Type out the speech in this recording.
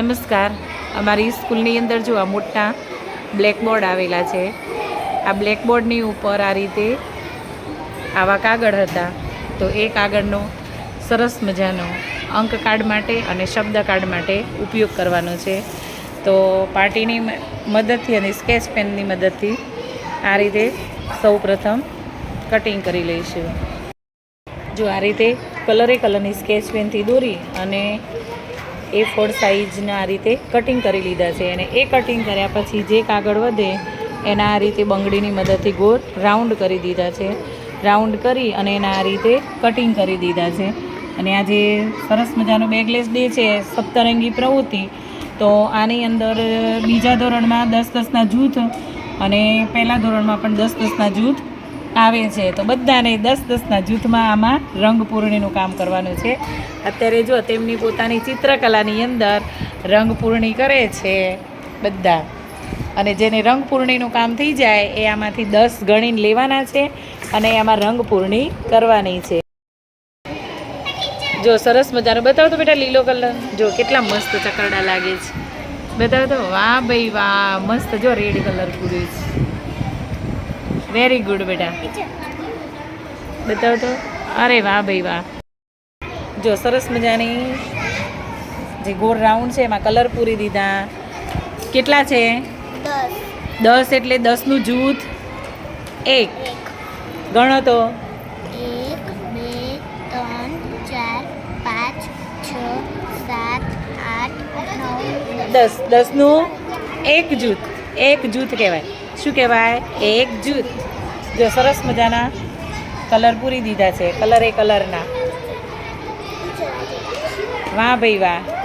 નમસ્કાર. અમારી સ્કૂલની અંદર જો આ મોટા બ્લેકબોર્ડ આવેલા છે. આ બ્લેકબોર્ડની ઉપર આ રીતે આવા કાગળ હતા. તો એ કાગળનો સરસ મજાનો અંક કાર્ડ માટે અને શબ્દ કાર્ડ માટે ઉપયોગ કરવાનો છે. તો પાર્ટીની મદદથી અને સ્કેચ પેનની મદદથી આ રીતે સૌ પ્રથમ કટિંગ કરી લઈશું. જો આ રીતે કલરે કલરની સ્કેચ પેનથી દોરી અને એ ફોર સાઇઝના આ રીતે કટિંગ કરી લીધા છે અને એ કટિંગ કર્યા પછી જે કાગળ વધે, એના આ રીતે બંગડીની મદદથી ગોળ રાઉન્ડ કરી દીધા છે. રાઉન્ડ કરી અને એના આ રીતે કટિંગ કરી દીધા છે. અને આ જે સરસ મજાનો બેગલેસ ડે છે, સપ્તરંગી પ્રવૃત્તિ, તો આની અંદર બીજા ધોરણમાં દસ દસના જૂથ અને પહેલા ધોરણમાં પણ દસ દસના જૂથ આવે છે. તો બધાને દસ દસના જૂથમાં આમાં રંગપૂર્ણિનું કામ કરવાનું છે. અત્યારે જો તેમની પોતાની ચિત્રકલાની અંદર રંગપૂર્ણી કરે છે બધા. અને જેને રંગપૂર્ણિનું કામ થઈ જાય એ આમાંથી દસ ગણીને લેવાના છે અને આમાં રંગપૂર્ણી કરવાની છે. જો સરસ મજાનો, બતાવો તો બેટા લીલો કલર. જો કેટલા મસ્ત ચકરડા લાગે છે. બતાવો તો, વાહ ભાઈ વાહ, મસ્ત જો રેડ કલર પૂરી છે. વેરી ગુડ બેટા. બતાવ તો. અરે વાહ ભાઈ વાહ. જો સરસ મજાની જે ગોળ રાઉન્ડ છે એમાં કલર પૂરી દીધા. કેટલા છે? દસ. એટલે દસનું જૂથ એક. ગણો તો. એક બે ત્રણ ચાર પાંચ છ સાત આઠ નવ દસ. દસનું એક જૂથ. એક જૂથ કહેવાય. શું કહેવાય? એક જૂથ. જો સરસ મજાના કલર પૂરી દીધા છે. કલર એ કલરના. વાહ ભાઈ વાહ.